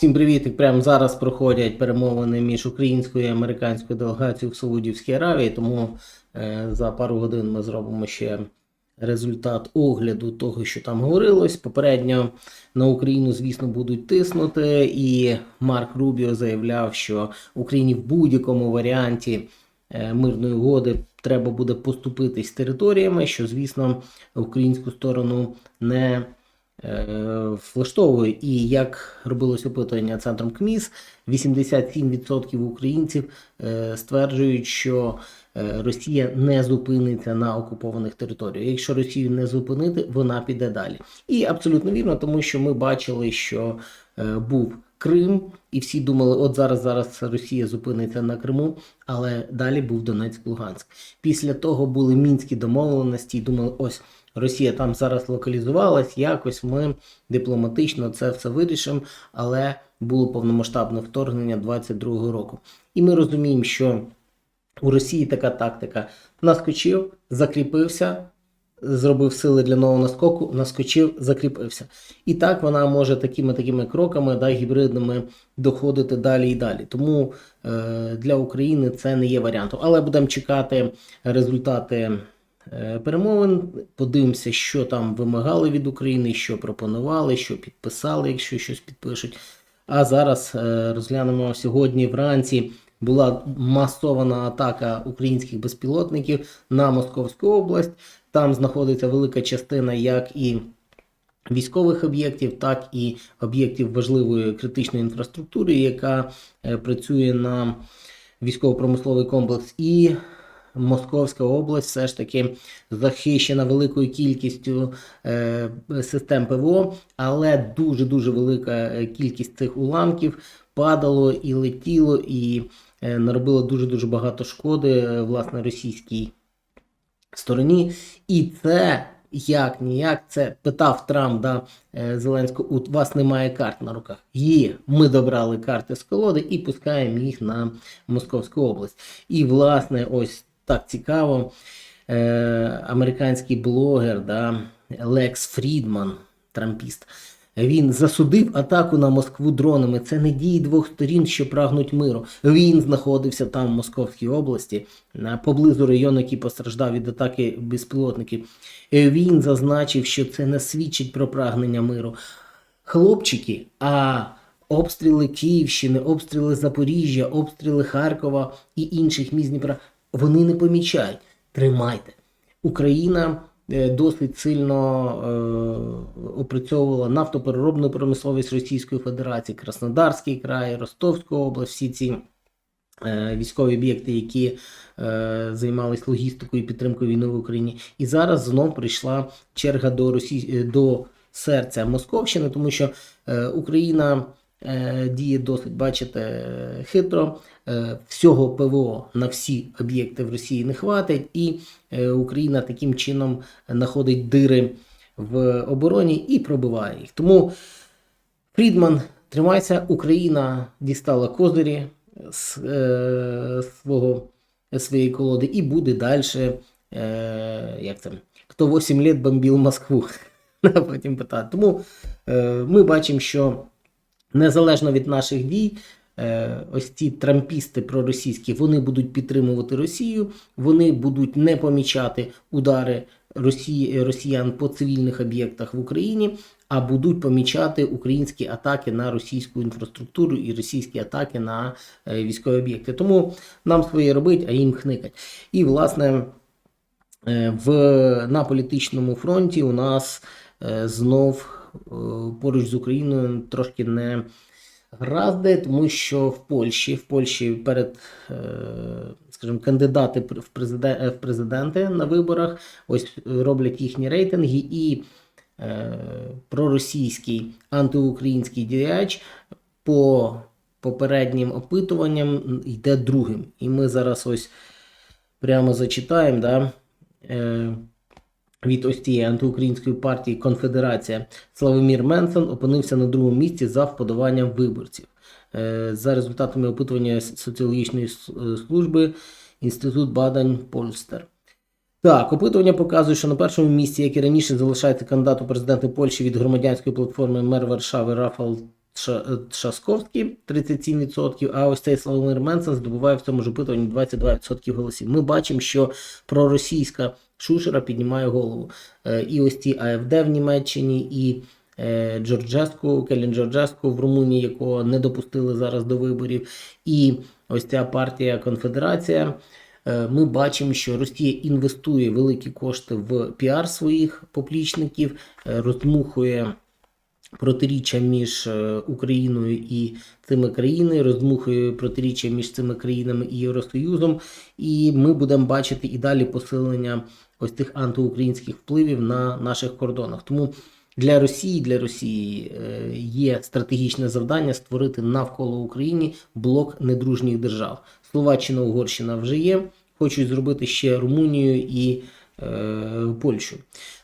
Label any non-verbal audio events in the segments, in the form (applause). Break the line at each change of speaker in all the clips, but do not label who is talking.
Всім привіт! І Прямо зараз проходять перемовини між українською і американською делегацією в Саудівській Аравії, тому е, за пару годин ми зробимо ще результат огляду того, що там говорилось. Попередньо на Україну, звісно, будуть тиснути, і Марк Рубіо заявляв, що Україні в будь-якому варіанті е, мирної угоди треба буде поступитись територіями, що, звісно, українську сторону не влаштовує. І як робилось опитування центром КМІС, 87% українців е, стверджують, що е, Росія не зупиниться на окупованих територіях. Якщо Росію не зупинити, вона піде далі. І абсолютно вірно, тому що ми бачили, що е, був Крим, і всі думали, от зараз зараз Росія зупиниться на Криму, але далі був Донецьк, Луганськ. Після того були мінські домовленості, і думали, ось Росія там зараз локалізувалась, якось ми дипломатично це все вирішимо, але було повномасштабне вторгнення 22-го року. І ми розуміємо, що у Росії така тактика: наскочив, закріпився, зробив сили для нового наскоку, наскочив, закріпився. І так вона може такими такими кроками, да, гібридними доходити далі і далі. Тому е, для України це не є варіантом. Але будемо чекати результати перемовин. Подивимося, що там вимагали від України, що пропонували, що підписали, якщо щось підпишуть. А зараз е, розглянемо сьогодні вранці. Була масована атака українських безпілотників на Московську область. Там знаходиться велика частина як і військових об'єктів, так і об'єктів важливої критичної інфраструктури, яка е, працює на військово-промисловий комплекс. І Московська область все ж таки захищена великою кількістю е, систем ПВО, але дуже дуже велика е, кількість цих уламків падало і летіло, і е, наробило дуже дуже багато шкоди власне російській стороні. І це як ніяк це питав Трамп да, Зеленського, у вас немає карт на руках. Є, ми добрали карти з колоди і пускаємо їх на Московську область. І, власне, ось так цікаво. Е, американський блогер да, Лекс Фрідман, трампіст, він засудив атаку на Москву дронами. Це не дії двох сторін, що прагнуть миру. Він знаходився там, в Московській області, поблизу району, який постраждав від атаки безпілотників. Е, Він зазначив, що це не свідчить про прагнення миру. Хлопчики, а обстріли Київщини, обстріли Запоріжжя, обстріли Харкова і інших міст Дніпра, вони не помічають. Тримайте. Україна е, досить сильно е, опрацьовувала нафтопереробну промисловість Російської Федерації, Краснодарський край, Ростовську область, всі ці е, військові об'єкти, які е, займались логістикою і підтримкою війни в Україні. І зараз знов прийшла черга до Росії е, до серця Московщини, тому що е, Україна діє досить, бачите, е, хитро. Е, всього ПВО на всі об'єкти в Росії не хватить, і е, Україна таким чином знаходить дири в обороні і пробиває їх. Тому Фрідман тримайся, Україна дістала козирі з е, свого, своєї колоди і буде далі. Е, як це? Хто 8 літ бомбив Москву? (laughs) Потім питати. Тому е, ми бачимо, що незалежно від наших дій, е, ось ці трампісти проросійські, вони будуть підтримувати Росію, вони будуть не помічати удари Росії, росіян по цивільних об'єктах в Україні, а будуть помічати українські атаки на російську інфраструктуру і російські атаки на е, військові об'єкти. Тому нам своє робить, а їм хникать. І власне. Е, В, на політичному фронті у нас знов поруч з Україною трошки не гразди, тому що в Польщі, в Польщі перед, е, скажімо, кандидати в, президе, в президенти на виборах ось е, роблять їхні рейтинги, і е, проросійський антиукраїнський діяч по попереднім опитуванням йде другим. І ми зараз ось прямо зачитаємо, да, е, від ось цієї антиукраїнської партії Конфедерація Славомір Менсон опинився на другому місці за вподобанням виборців. Е, за результатами опитування соціологічної е, служби Інститут Бадань Польстер. Так, опитування показує, що на першому місці, як і раніше, залишається кандидат у президенти Польщі від громадянської платформи Мер Варшави Рафал Ша- Шасковський 37%, а ось цей Славомир Менсен здобуває в цьому ж опитуванні 22% голосів. Ми бачимо, що проросійська шушера піднімає голову. Е, І ось ці АФД в Німеччині, і е, Джорджеску, Келін Джорджеску в Румунії, якого не допустили зараз до виборів, і ось ця партія Конфедерація. Е, Ми бачимо, що Росія інвестує великі кошти в піар своїх поплічників, роздмухує протиріччя між е, Україною і цими країнами, роздмухує протиріччя між цими країнами і Євросоюзом. І ми будемо бачити і далі посилення ось цих антиукраїнських впливів на наших кордонах. Тому для Росії для Росії е, є стратегічне завдання створити навколо України блок недружніх держав. Словаччина, Угорщина вже є. Хочуть зробити ще Румунію і е, Польщу.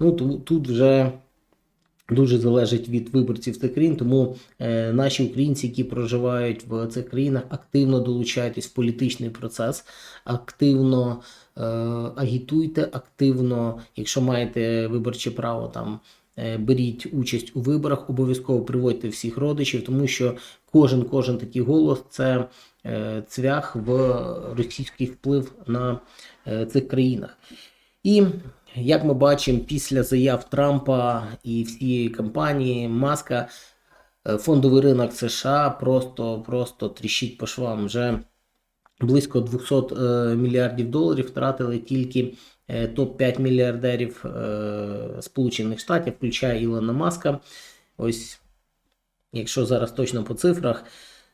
Ну ту- тут вже дуже залежить від виборців цих країн, тому е, наші українці, які проживають в цих країнах, активно долучайтесь в політичний процес, активно е, агітуйте, активно, якщо маєте виборче право, там е, беріть участь у виборах, обов'язково приводьте всіх родичів, тому що кожен кожен такий голос це цвях в російський вплив на цих країнах. І як ми бачимо, після заяв Трампа і всієї кампанії Маска, е, фондовий ринок США просто, просто тріщить по швам. Вже близько 200 е, мільярдів доларів втратили тільки е, топ-5 мільярдерів Сполучених Штатів, включає Ілона Маска. Ось, якщо зараз точно по цифрах,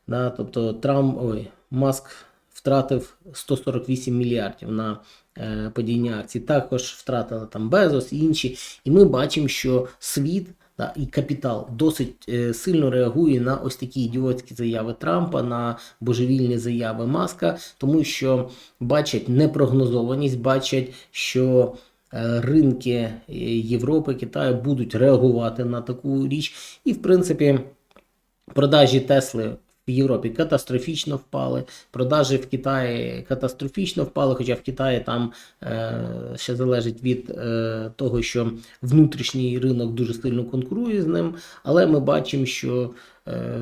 да, тобто Трамп, ой, Маск втратив 148 мільярдів на е, падіння акцій. Також втратили там Безос і інші. І ми бачимо, що світ да, і капітал досить е, сильно реагує на ось такі ідіотські заяви Трампа, на божевільні заяви Маска, тому що бачать непрогнозованість, бачать, що е, ринки Європи, Китаю будуть реагувати на таку річ. І, в принципі, продажі Тесли в Європі катастрофічно впали, продажі в Китаї катастрофічно впали, хоча в Китаї там е, ще залежить від е, того, що внутрішній ринок дуже сильно конкурує з ним. Але ми бачимо, що е,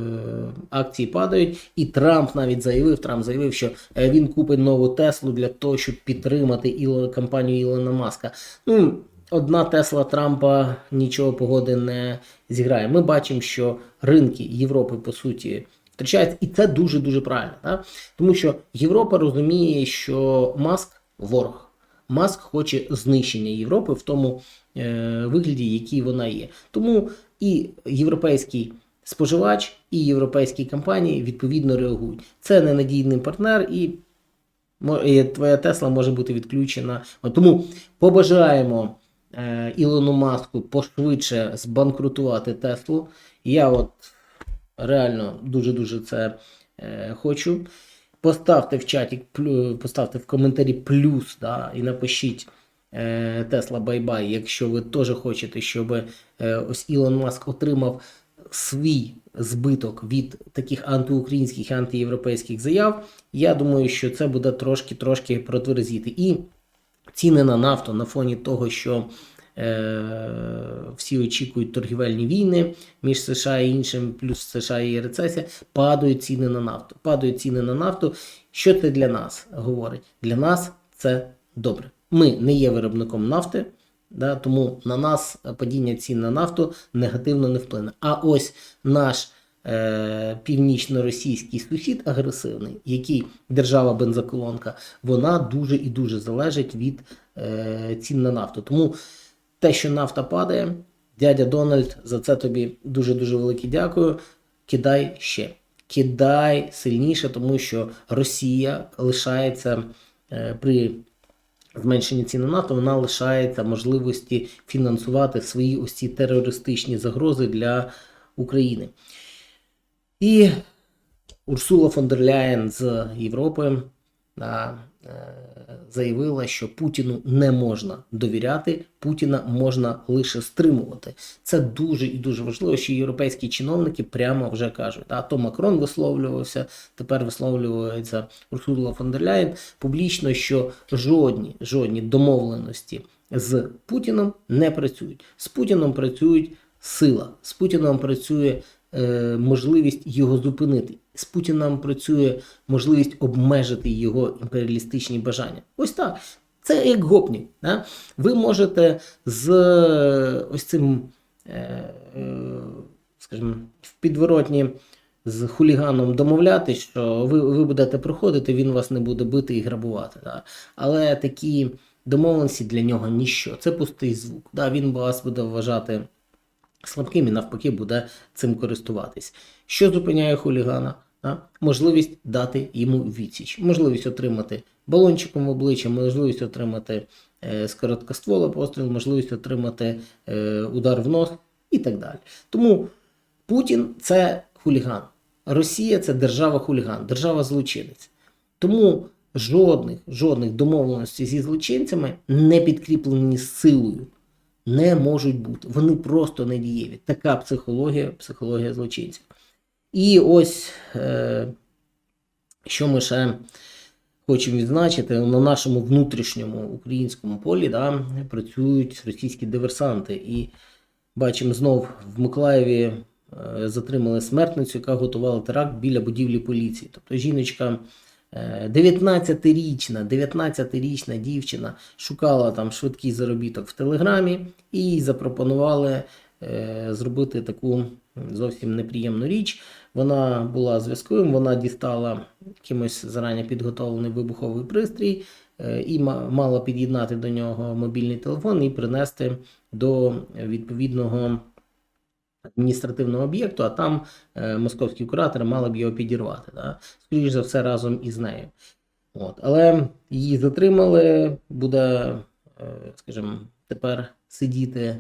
акції падають, і Трамп навіть заявив, Трамп заявив, що е, він купить нову Теслу для того, щоб підтримати Іло, компанію Ілона Маска. Ну, одна Тесла Трампа нічого погоди не зіграє. Ми бачимо, що ринки Європи по суті втрачаються, і це дуже дуже правильно. Так? Тому що Європа розуміє, що Маск ворог. Маск хоче знищення Європи в тому е, вигляді, який вона є. Тому і європейський споживач, і європейські компанії відповідно реагують. Це ненадійний партнер, і і твоя Тесла може бути відключена. Тому побажаємо е, Ілону Маску пошвидше збанкрутувати Теслу. Я от реально дуже-дуже це е, хочу. Поставте в чаті, поставте в коментарі плюс да, і напишіть е, Тесла Бай-Бай, якщо ви теж хочете, щоб е, ось Ілон Маск отримав свій збиток від таких антиукраїнських і антиєвропейських заяв. Я думаю, що це буде трошки-трошки протверзіти. І ціни на нафту на фоні того, що всі очікують торгівельні війни між США і іншим, плюс США є рецесія, падають ціни на нафту. Падають ціни на нафту. Що це для нас говорить? Для нас це добре. Ми не є виробником нафти. Да, тому на нас падіння цін на нафту негативно не вплине. А ось наш е, північно-російський сусід агресивний, який держава бензоколонка, вона дуже і дуже залежить від е, цін на нафту. Тому те, що нафта падає, дядя Дональд, за це тобі дуже дуже велике дякую. Кидай ще. Кидай сильніше, тому що Росія лишається е, при зменшенні цін на нафту, вона лишається можливості фінансувати свої ось ці терористичні загрози для України. І Урсула фон дер Ляєн з Європи заявила, що Путіну не можна довіряти, Путіна можна лише стримувати. Це дуже і дуже важливо, що європейські чиновники прямо вже кажуть. А то Макрон висловлювався, тепер висловлюється Урсула фон дер Ляєн публічно, що жодні, жодні домовленості з Путіном не працюють. З Путіном працюють сила, з Путіном працює можливість його зупинити. З Путіном працює можливість обмежити його імперіалістичні бажання. Ось так. Це як гопні. Да? Ви можете з е, ось цим, е, е, скажімо, в підворотні з хуліганом домовлятись, що ви, ви будете проходити, він вас не буде бити і грабувати. Да? Але такі домовленості для нього ніщо. Це пустий звук. Да? Він вас буде вважати слабким і навпаки буде цим користуватись. Що зупиняє хулігана? Можливість дати йому відсіч, можливість отримати балончиком в обличчя, можливість отримати е, з короткоствола постріл, можливість отримати е, удар в нос і так далі. Тому Путін це хуліган. Росія це держава хуліган, держава злочинець. Тому жодних, жодних домовленостей зі злочинцями, не підкріплені силою, не можуть бути. Вони просто не дієві. Така психологія, психологія злочинців. І ось е, що ми ще хочемо відзначити, на нашому внутрішньому українському полі да, працюють російські диверсанти. І бачимо знов в Миколаєві е, затримали смертницю, яка готувала теракт біля будівлі поліції. Тобто жіночка. Е, 19-річна, 19-річна дівчина шукала там швидкий заробіток в Телеграмі і запропонували е, зробити таку зовсім неприємну річ. Вона була зв'язковим, вона дістала якимось зарані підготовлений вибуховий пристрій е, і мала під'єднати до нього мобільний телефон і принести до відповідного адміністративного об'єкту, а там е, московські куратори мали б його підірвати. Да? Скоріше за все, разом із нею. От. Але її затримали, буде, е, скажімо, тепер сидіти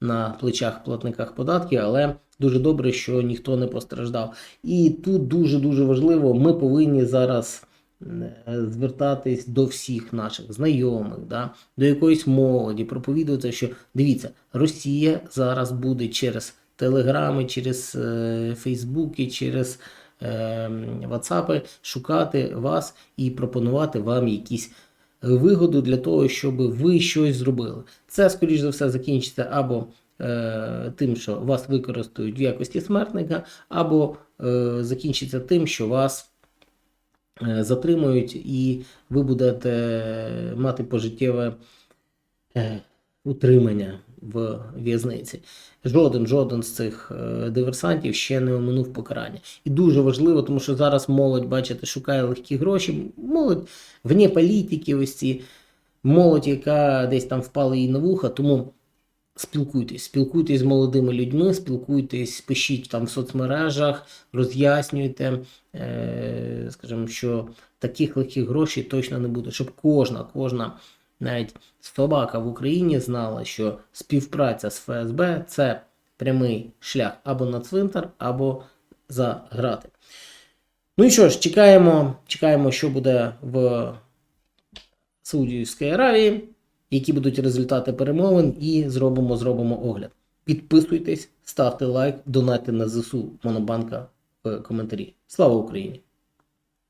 на плечах платниках податків, але дуже добре, що ніхто не постраждав. І тут дуже-дуже важливо, ми повинні зараз е, звертатись до всіх наших знайомих, да, до якоїсь молоді, проповідувати, що дивіться, Росія зараз буде через телеграми, через е, Фейсбуки, через е, Ватсапи шукати вас і пропонувати вам якісь вигоду для того, щоб ви щось зробили. Це, скоріш за все, закінчиться або е, тим, що вас використають в якості смертника, або е, закінчиться тим, що вас е, затримують, і ви будете мати пожиттєве е, утримання в в'язниці. Жоден, жоден з цих е, диверсантів ще не оминув покарання. І дуже важливо, тому що зараз молодь, бачите, шукає легкі гроші. Молодь вне політики, ось ці молодь, яка десь там впала їй на вуха, тому. Спілкуйтесь, спілкуйтесь з молодими людьми, спілкуйтесь, пишіть там в соцмережах, роз'яснюйте, е, скажімо, що таких легких грошей точно не буде, щоб кожна, кожна навіть собака в Україні знала, що співпраця з ФСБ це прямий шлях або на цвинтар, або за грати. Ну і що ж, чекаємо, чекаємо, що буде в Саудівській Аравії, які будуть результати перемовин, і зробимо, зробимо огляд. Підписуйтесь, ставте лайк, донайте на ЗСУ Монобанка в коментарі. Слава Україні!